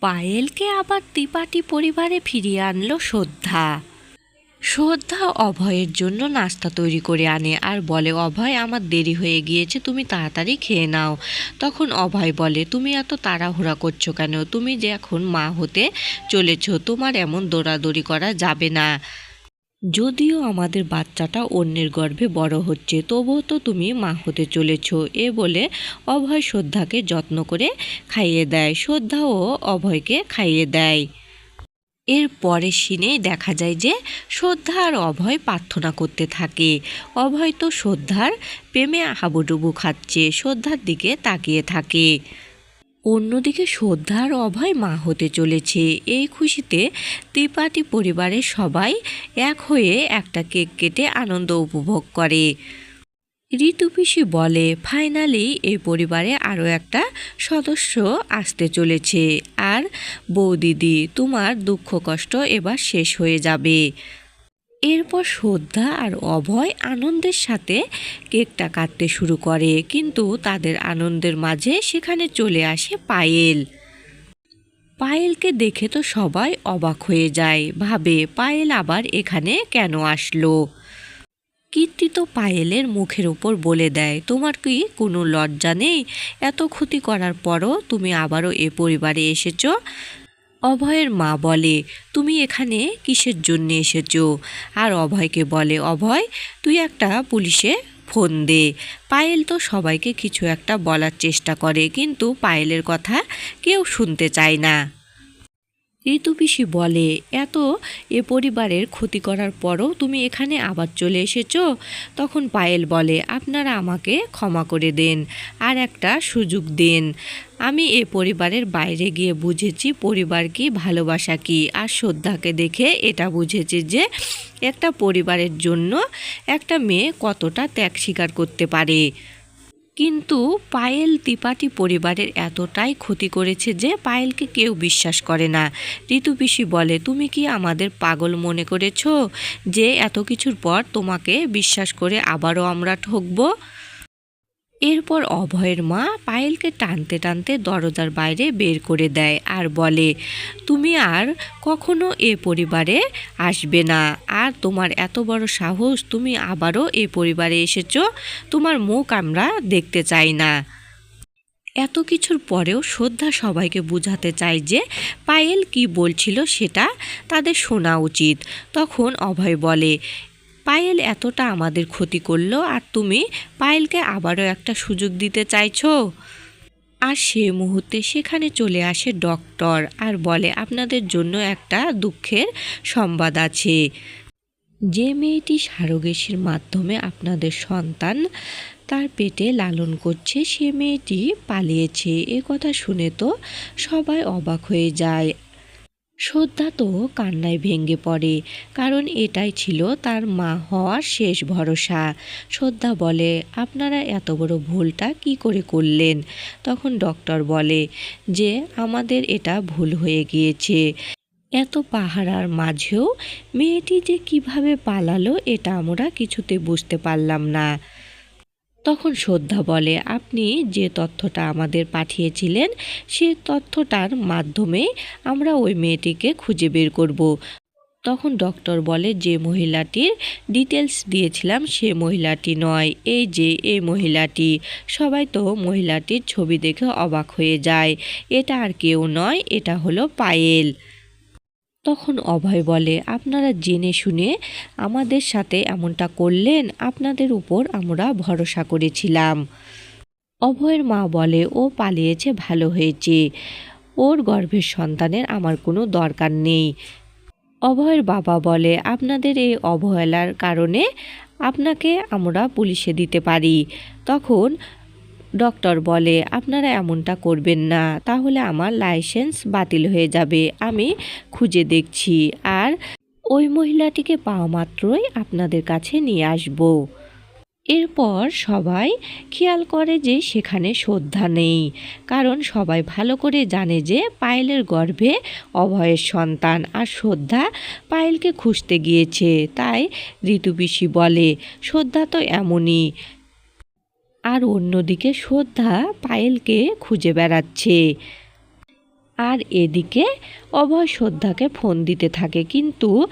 পায়েলকে আবার ত্রিপাঠী পরিবারে ফিরিয়ে আনলো শ্রদ্ধা। শ্রদ্ধা অভয়ের জন্য নাস্তা তৈরি করে আনে আর বলে, অভয়, আমার দেরি হয়ে গিয়েছে, তুমি তাড়াতাড়ি খেয়ে নাও। তখন অভয় বলে, তুমি এত তাড়াহুড়া করছ কেন? তুমি যে এখন মা হতে চলেছ, তোমার এমন দৌড়াদৌড়ি করা যাবে না। যদিও আমাদের বাচ্চাটা অন্যের গর্ভে বড় হচ্ছে, তবুও তো তুমি মা হতে চলেছ। এ বলে অভয় শ্রদ্ধাকে যত্ন করে খাইয়ে দেয়। শ্রদ্ধাও অভয়কে খাইয়ে দেয়। এর পরের সিনেই দেখা যায় যে শ্রদ্ধা আর অভয় প্রার্থনা করতে থাকে। অভয় তো শ্রদ্ধার প্রেমে হাবুডুবু খাচ্ছে, শ্রদ্ধার দিকে তাকিয়ে থাকে। অন্যদিকে শ্রদ্ধার অভয় মা হতে চলেছে। এই খুশিতে ত্রিপাঠী পরিবারের সবাই এক হয়ে একটা কেক কেটে আনন্দ উপভোগ করে। ঋতু পিসি বলে, ফাইনালি এই পরিবারে আরও একটা সদস্য আসতে চলেছে। আর বৌদিদি, তোমার দুঃখ কষ্ট এবার শেষ হয়ে যাবে। এরপর শ্রদ্ধা আর অভয় আনন্দের সাথে কেকটা কাটতে শুরু করে, কিন্তু তাদের আনন্দের মাঝে সেখানে চলে আসে পায়েল। পায়েলকে দেখে তো সবাই অবাক হয়ে যায়, ভাবে পায়েল আবার এখানে কেন আসলো? কীর্তি তো পায়েলের মুখের ওপর বলে দেয়, তোমার কি কোনো লজ্জা নেই? এত ক্ষতি করার পরও তুমি আবারও এ পরিবারে এসেছ? অভয়ের মা বলে, তুমি এখানে কিসের জন্য এসেছ? আর অভয়কে বলে, অভয়, তুই একটা পুলিশে ফোন দে। পায়েল তো সবাইকে কিছু একটা বলার চেষ্টা করে, কিন্তু পায়েলের কথা কেউ শুনতে চায় না। ঋতু পিসি বলে, এত এ পরিবারের ক্ষতি করার পরও তুমি এখানে আবার চলে এসেছ? তখন পায়েল বলে, আপনারা আমাকে ক্ষমা করে দেন আর একটা সুযোগ দিন। আমি এ পরিবারের বাইরে গিয়ে বুঝেছি পরিবার কি, ভালোবাসা কি, আর শ্রদ্ধাকে দেখে এটা বুঝেছি যে একটা পরিবারের জন্য একটা মেয়ে কতটা ত্যাগ স্বীকার করতে পারে। কিন্তু পায়েল তিপাটি পরিবারের এতটাই ক্ষতি করেছে যে পায়েলকে কেউ বিশ্বাস করে না। ঋতু পিসি বলে, তুমি কি আমাদের পাগল মনে করেছ যে এত কিছুর পর তোমাকে বিশ্বাস করে আবারও আমরা ঠকবো? এরপর অভয়ের মা পায়েলকে টানতে টানতে দরজার বাইরে বের করে দেয় আর বলে, তুমি আর কখনো এ পরিবারে আসবে না। আর তোমার এত বড় সাহস, তুমি আবারও এ পরিবারে এসেছ, তোমার মুখ আমরা দেখতে চাই না। এত কিছুর পরেও শ্রদ্ধা সবাইকে বোঝাতে চায় যে পায়েল কি বলছিল সেটা তাদের শোনা উচিত। তখন অভয় বলে পায়েল এতটা আমাদের ক্ষতি করল আর তুমি পায়েলকে আবারও একটা সুযোগ দিতে চাইছো? আর সে মুহূর্তে সেখানে চলে আসে ডক্টর আর বলে, আপনাদের জন্য একটা দুঃখের সংবাদ আছে। যে মেয়েটি সারোগেসির মাধ্যমে আপনাদের সন্তান তার পেটে লালন করছে, সে মেয়েটি পালিয়েছে। এ কথা শুনে তো সবাই অবাক হয়ে যায়। শ্রদ্ধা তো কান্নায় ভেঙে পড়ে, কারণ এটাই ছিল তার মা হওয়ার শেষ ভরসা। শ্রদ্ধা বলে, আপনারা এত বড় ভুলটা কি করে করলেন? তখন ডক্টর বলে, যে আমাদের এটা ভুল হয়ে গিয়েছে। এত পাহারার মাঝেও মেয়েটি যে কীভাবে পালালো এটা আমরা কিছুতে বুঝতে পারলাম না। তখন শ্রদ্ধা বলে, আপনি যে তথ্যটা আমাদের পাঠিয়েছিলেন, সে তথ্যটার মাধ্যমে আমরা ওই মেয়েটিকে খুঁজে বের করব। তখন ডক্টর বলে, যে মহিলাটির ডিটেলস দিয়েছিলাম, সে মহিলাটি নয়। এই যে, এই মহিলাটি। সবাই তো মহিলাটির ছবি দেখে অবাক হয়ে যায়। এটা আর কেউ নয়, এটা হলো পায়েল। তখন অভয় বলে, আপনারা জেনে শুনে আমাদের সাথে এমনটা করলেন, আপনাদের উপর আমরা ভরসা করেছিলাম। অভয়ের মা বলে, ও পালিয়েছে, ভালো হয়েছে। ওর গর্ভের সন্তানের আমার কোনো দরকার নেই। অভয়ের বাবা বলে, আপনাদের এই অবহেলার কারণে আপনাকে আমরা পুলিশে দিতে পারি। তখন ডক্টর বলে, আপনারা এমনটা করবেন না, তাহলে আমার লাইসেন্স বাতিল হয়ে যাবে, আমি খুঁজে দেখছি। আর ওই মহিলাটিকে পাওয়া মাত্রই আপনাদের কাছে নিয়ে আসব। এরপর সবাই খেয়াল করে যে সেখানে শ্রদ্ধা নেই, কারণ সবাই ভালো করে জানে যে পায়েলের গর্ভে অভয়ের সন্তান, আর শ্রদ্ধা পায়েলকে খুঁজতে গিয়েছে। তাই ঋতুপিসি বলে, শ্রদ্ধা তো এমনই আর অন্যদিকে শ্রদ্ধা পায়েলকে খুঁজে বেড়াচ্ছে। আর এদিকে অভয় শ্রদ্ধাকে ফোন দিতে থাকে, কিন্তু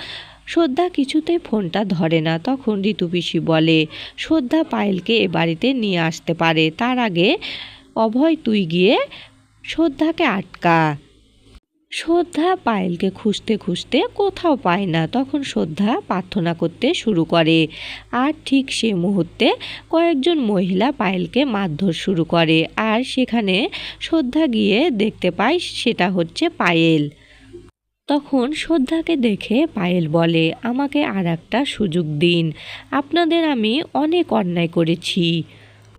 শ্রদ্ধা কিছুতেই ফোনটা ধরে না। তখন ঋতু পিসি বলে, শ্রদ্ধা পায়েলকে এ বাড়িতে নিয়ে আসতে পারে। তার আগে অভয় তুই গিয়ে শ্রদ্ধাকে আটকা। শ্রদ্ধা পায়েলকে খুঁজতে খুঁজতে কোথাও পায় না। তখন শ্রদ্ধা প্রার্থনা করতে শুরু করে। আর ঠিক সে মুহূর্তে কয়েকজন মহিলা পায়েলকে মারধর শুরু করে। আর সেখানে শ্রদ্ধা গিয়ে দেখতে পায় সেটা হচ্ছে পায়েল। তখন শ্রদ্ধাকে দেখে পায়েল বলে, আমাকে আর একটা সুযোগ দিন। আপনাদের আমি অনেক অন্যায় করেছি।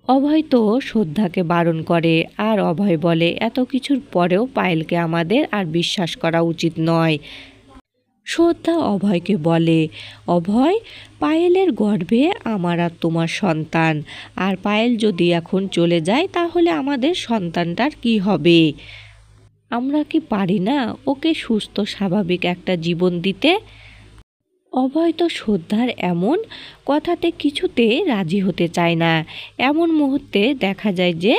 অভয় তো শ্রদ্ধাকে বারণ করে, আর অভয় বলে, এত কিছুর পরেও পায়েলকে আমাদের আর বিশ্বাস করা উচিত নয়। শ্রদ্ধা অভয়কে বলে, অভয়, পায়েলের গর্ভে আমার আর তোমার সন্তান। আর পায়েল যদি এখন চলে যায়, তাহলে আমাদের সন্তানটার কি হবে? আমরা কি পারি না ওকে সুস্থ স্বাভাবিক একটা জীবন দিতে? অভয় তো শ্রদ্ধার এমন কথাতে কিছুতে রাজি হতে চায় না। এমন মুহূর্তে দেখা যায় যে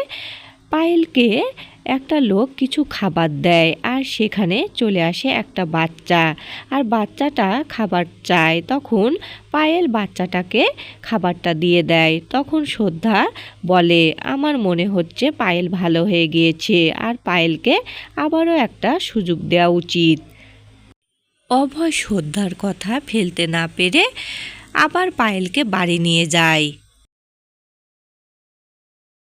পায়েলকে একটা লোক কিছু খাবার দেয় আর সেখানে চলে আসে একটা বাচ্চা। আর বাচ্চাটা খাবার চায়, তখন পায়েল বাচ্চাটাকে খাবারটা দিয়ে দেয়। তখন শ্রদ্ধা বলে, আমার মনে হচ্ছে পায়েল ভালো হয়ে গিয়েছে। আর পায়েলকে আবারও একটা সুযোগ দেওয়া উচিত। অভয় শ্রদ্ধার কথা ফেলতে না পেরে আবার পায়েলকে বাড়ি নিয়ে যায়।